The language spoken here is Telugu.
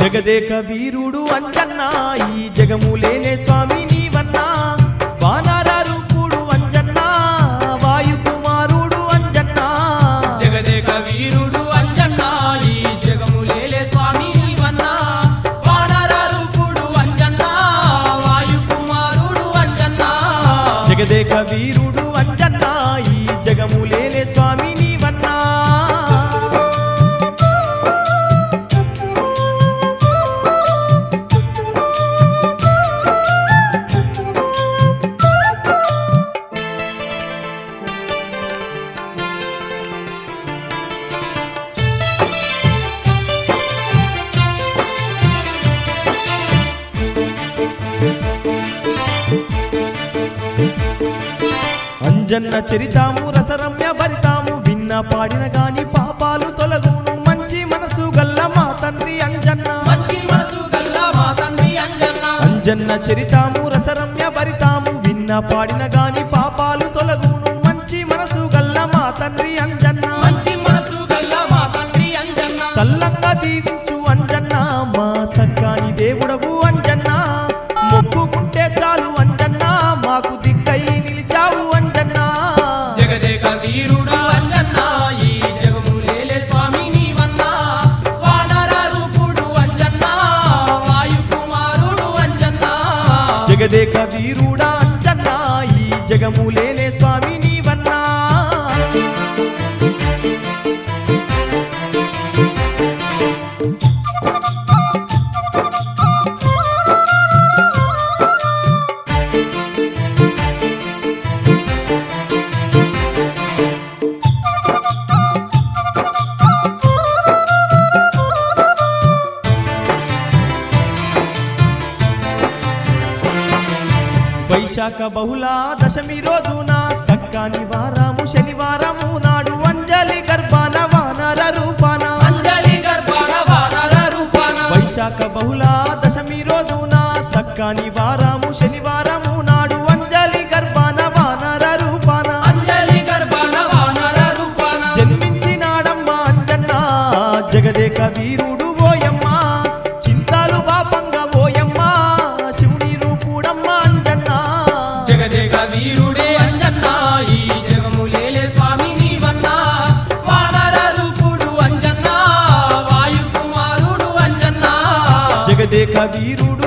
జగదేక వీరుడు అంజన్న ఈ జగములేలే స్వామి నీవన్నా. వానర రూపుడు అంజన్న వాయుకుమారుడు అంజన్న. జగదేక వీరుడు అంజన్న ఈ జగములేలే స్వామి నీవన్నా. వానర రూపుడు అంజన్న వాయుకుమారుడు అంజన్న. జగదేక వీరుడు అంజన్న అంజన్న చరితాము రసరమ్య భరితాము విన్న పాడిన గాని పాపాలు తొలగును. మంచి మనసు గల్ల మా తండ్రి అంజన్న. మంచి మనసు గల్లా మా తండ్రి అంజన్న. అంజన్న చరితాము రసరమ్య భరితాము విన్న పాడిన గాని పాపాలు తొలగును. వీరుడు అంజన్న ఈ జగములేలే స్వామి నీవన్నా. వానర రూపుడు అంజన్న వాయుకుమారుడు అంజన్న జగదేక వీరుడా అంజన్న ఈ జగములేలే వైశాఖ బహుళ దశమి రోజున సక్కాని వారము శనివారము నాడు అంజలి గర్భాన వానర రూపాన. అంజలి గర్భాన వానర రూపాన. వైశాఖ బహుళ దశమి రోజున సక్కాని వారము శనివారము వీరుడే అంజన్న ఈ జగములేలే స్వామి నీవన్నా. వానర రూపుడు అంజన్న వాయుకుమారుడు అంజన్న. జగదేక వీరుడు